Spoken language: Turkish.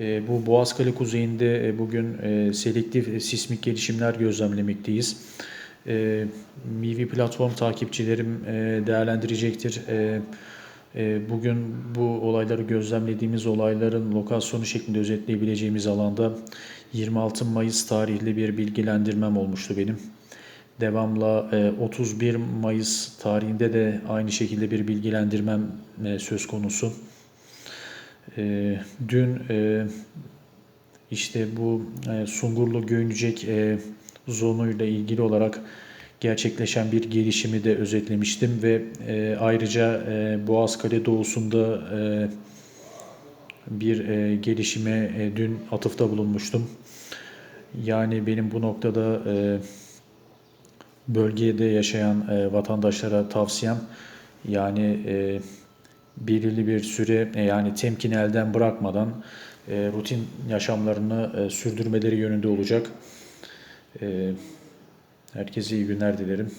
E, Bu Boğazkale kuzeyinde e, bugün e, selektif sismik gelişimler gözlemlemekteyiz. Mivi platform takipçilerim değerlendirecektir. Bugün bu olayları gözlemlediğimiz olayların lokasyonu şeklinde özetleyebileceğimiz alanda 26 Mayıs tarihli bir bilgilendirmem olmuştu benim. Devamla e, 31 Mayıs tarihinde de aynı şekilde bir bilgilendirmem söz konusu. E, Dün e, işte bu e, Sungurlu Göynücek e, zonuyla ilgili olarak gerçekleşen bir gelişimi de özetlemiştim ve e, ayrıca e, Boğazkale doğusunda e, bir e, gelişime e, dün atıfta bulunmuştum. Yani benim bu noktada e, bölgede yaşayan e, vatandaşlara tavsiyem yani e, belirli bir süre e, yani temkin elden bırakmadan e, rutin yaşamlarını e, sürdürmeleri yönünde olacak. E, herkese iyi günler dilerim.